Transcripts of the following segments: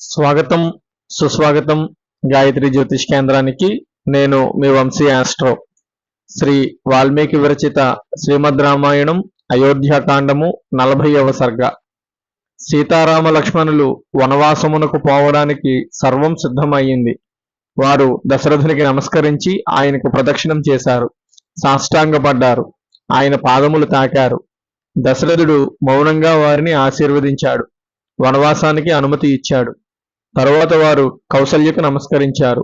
స్వాగతం సుస్వాగతం గాయత్రి జ్యోతిష్ కేంద్రానికి. నేను మీ వంశీ ఆస్ట్రో. శ్రీ వాల్మీకి విరచిత శ్రీమద్ రామాయణం అయోధ్యాకాండము నలభైవ సర్గ. సీతారామ లక్ష్మణులు వనవాసమునకు పోవడానికి సర్వం సిద్ధమయ్యింది. వారు దశరథునికి నమస్కరించి ఆయనకు ప్రదక్షిణం చేశారు. సాష్టాంగపడ్డారు. ఆయన పాదములు తాకారు. దశరథుడు మౌనంగా వారిని ఆశీర్వదించాడు. వనవాసానికి అనుమతి ఇచ్చాడు. తరువాత వారు కౌసల్యకు నమస్కరించారు.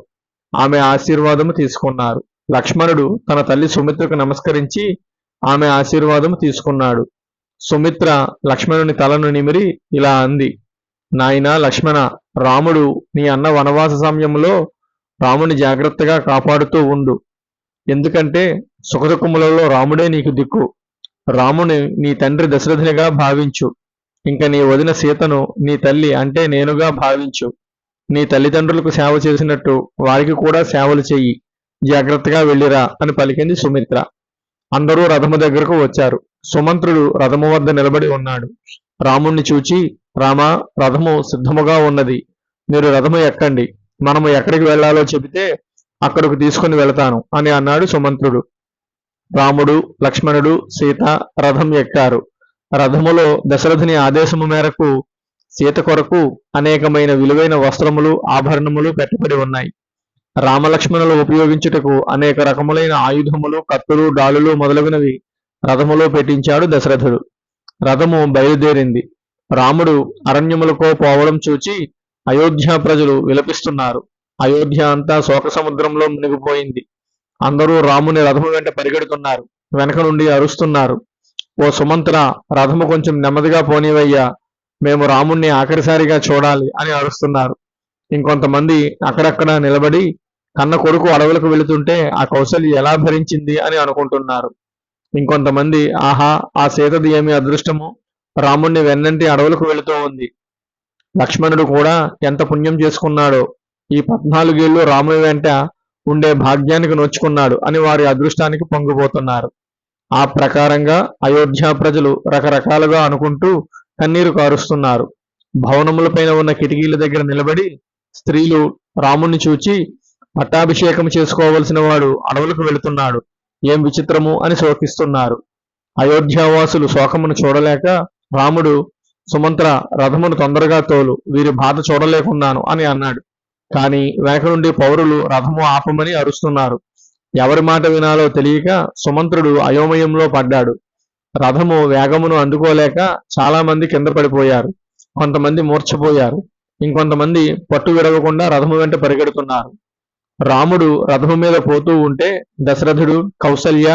ఆమె ఆశీర్వాదము తీసుకున్నారు. లక్ష్మణుడు తన తల్లి సుమిత్రకు నమస్కరించి ఆమె ఆశీర్వాదము తీసుకున్నాడు. సుమిత్ర లక్ష్మణుని తలను నిమిరి ఇలా అంది నాయనా లక్ష్మణ రాముడు నీ అన్న వనవాస సమయంలో రాముని జాగ్రత్తగా కాపాడుతూ ఉండు. ఎందుకంటే సుఖదుఖములలో రాముడే నీకు దిక్కు. రాముని నీ తండ్రి దశరథునిగా భావించు. ఇంక నీ వదిన సీతను నీ తల్లి అంటే నేనుగా భావించు. నీ తల్లిదండ్రులకు సేవ చేసినట్టు వారికి కూడా సేవలు చెయ్యి. జాగ్రత్తగా వెళ్ళిరా అని పలికింది సుమిత్ర. అందరూ రథము దగ్గరకు వచ్చారు. సుమంత్రుడు రథము వద్ద నిలబడి ఉన్నాడు. రాముణ్ణి చూచి రామా రథము సిద్ధముగా ఉన్నది. మీరు రథము ఎక్కండి. మనము ఎక్కడికి వెళ్ళాలో చెబితే అక్కడకు తీసుకుని వెళతాను అని అన్నాడు సుమంత్రుడు. రాముడు లక్ష్మణుడు సీత రథం ఎక్కారు. రథములో దశరథుని ఆదేశము మేరకు సీత కొరకు అనేకమైన విలువైన వస్త్రములు ఆభరణములు పెట్టబడి ఉన్నాయి. రామలక్ష్మణులు ఉపయోగించుటకు అనేక రకములైన ఆయుధములు కత్తులు డాలులు మొదలగునవి రథములో పెట్టించాడు దశరథుడు. రథము బయలుదేరింది. రాముడు అరణ్యములకో పోవడం చూచి అయోధ్య ప్రజలు విలపిస్తున్నారు. అయోధ్య అంతా శోక సముద్రంలో మునిగిపోయింది. అందరూ రాముని రథము వెంట పరిగెడుతున్నారు. వెనక నుండి అరుస్తున్నారు. ఓ సుమంత్ర రథము కొంచెం నెమ్మదిగా పోనివయ్యా మేము రాముణ్ణి ఆఖరిసారిగా చూడాలి అని అరుస్తున్నారు. ఇంకొంతమంది అక్కడక్కడ నిలబడి కన్న కొడుకు అడవులకు వెళుతుంటే ఆ కౌశల్య ఎలా భరించింది అని అనుకుంటున్నారు. ఇంకొంతమంది ఆహా ఆ సీతది ఏమి అదృష్టము రాముణ్ణి వెన్నంటి అడవులకు వెళుతూ ఉంది. లక్ష్మణుడు కూడా ఎంత పుణ్యం చేసుకున్నాడో ఈ పద్నాలుగేళ్ళు రాముని వెంట ఉండే భాగ్యానికి నొచ్చుకున్నాడు అని వారి అదృష్టానికి పొంగిపోతున్నారు. ఆ ప్రకారంగా అయోధ్య ప్రజలు రకరకాలుగా అనుకుంటూ కన్నీరు కారుస్తున్నారు. భవనములపైన ఉన్న కిటికీల దగ్గర నిలబడి స్త్రీలు రాముణ్ణి చూచి పట్టాభిషేకం చేసుకోవలసిన వాడు అడవులకు వెళుతున్నాడు. ఏం విచిత్రము అని శోకిస్తున్నారు. అయోధ్యావాసులు శోకమును చూడలేక రాముడు సుమంత్ర రథమును తొందరగా తోలు వీరి బాధ చూడలేకున్నాను అని అన్నాడు. కానీ వెనక నుండి పౌరులు రథము ఆపమని అరుస్తున్నారు. ఎవరి మాట వినాలో తెలియక సుమంత్రుడు అయోమయంలో పడ్డాడు. రథము వేగమును అందుకోలేక చాలా మంది కింద పడిపోయారు. కొంతమంది మూర్ఛపోయారు. ఇంకొంతమంది పట్టు విడవకుండా రథము వెంట పరిగెడుతున్నారు. రాముడు రథము మీద పోతూ ఉంటే దశరథుడు కౌసల్య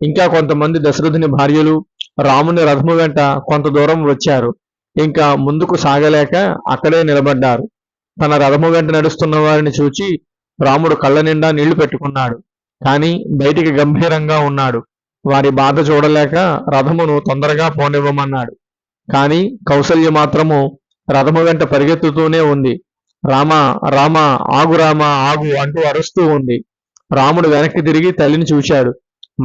ఇంకా కొంతమంది దశరథుని భార్యలు రాముని రథము వెంట కొంత దూరం వచ్చారు. ఇంకా ముందుకు సాగలేక అక్కడే నిలబడ్డారు. తన రథము వెంట నడుస్తున్న వారిని చూచి రాముడు కళ్ళ నిండా నీళ్ళు పెట్టుకున్నాడు. కాని బయటికి గంభీరంగా ఉన్నాడు. వారి బాధ చూడలేక రథమును తొందరగా పోనివ్వమన్నాడు. కాని కౌసల్య మాత్రము రథము వెంట పరిగెత్తుతూనే ఉంది. రామ రామ ఆగు రామ ఆగు అంటూ అరుస్తూ ఉంది. రాముడు వెనక్కి తిరిగి తల్లిని చూశాడు.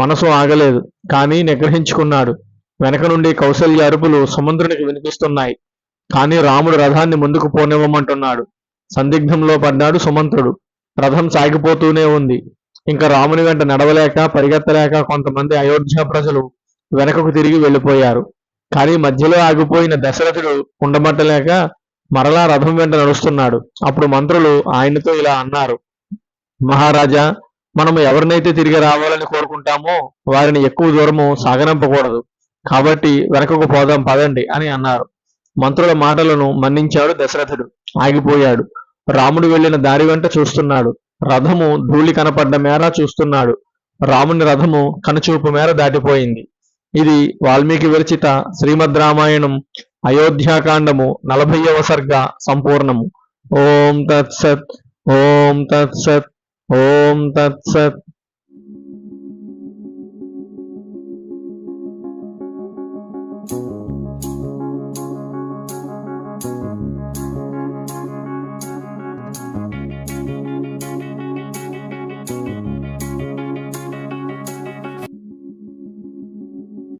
మనసు ఆగలేదు కానీ నిగ్రహించుకున్నాడు. వెనక నుండి కౌసల్య అరుపులు సముద్రునికి వినిపిస్తున్నాయి. కానీ రాముడు రథాన్ని ముందుకు పోనివ్వమంటున్నాడు. సందిగ్ధంలో పడ్డాడు సుమంత్రుడు. రథం సాగిపోతూనే ఉంది. ఇంకా రాముని వెంట నడవలేక పరిగెత్తలేక కొంతమంది అయోధ్య ప్రజలు వెనకకు తిరిగి వెళ్ళిపోయారు. కానీ మధ్యలో ఆగిపోయిన దశరథుడు ఉండబట్టలేక మరలా రథం వెంట నడుస్తున్నాడు. అప్పుడు మంత్రులు ఆయనతో ఇలా అన్నారు మహారాజా మనము ఎవరినైతే తిరిగి రావాలని కోరుకుంటామో వారిని ఎక్కువ దూరము సాగనంపకూడదు. కాబట్టి వెనకకు పోదాం పదండి అని అన్నారు. మంత్రుల మాటలను మన్నించాడు దశరథుడు. ఆగిపోయాడు. రాముడు వెళ్ళిన దారి వెంట చూస్తున్నాడు. రథము ధూళి కనపడ్డ మేర చూస్తున్నాడు. రాముని రథము కనుచూపు మేర దాటిపోయింది. ఇది వాల్మీకి విరచిత శ్రీమద్ రామాయణం అయోధ్యాకాండము నలభైవ సర్గ సంపూర్ణము. ఓం తత్సత్ ఓం తత్సత్ ఓం తత్సత్.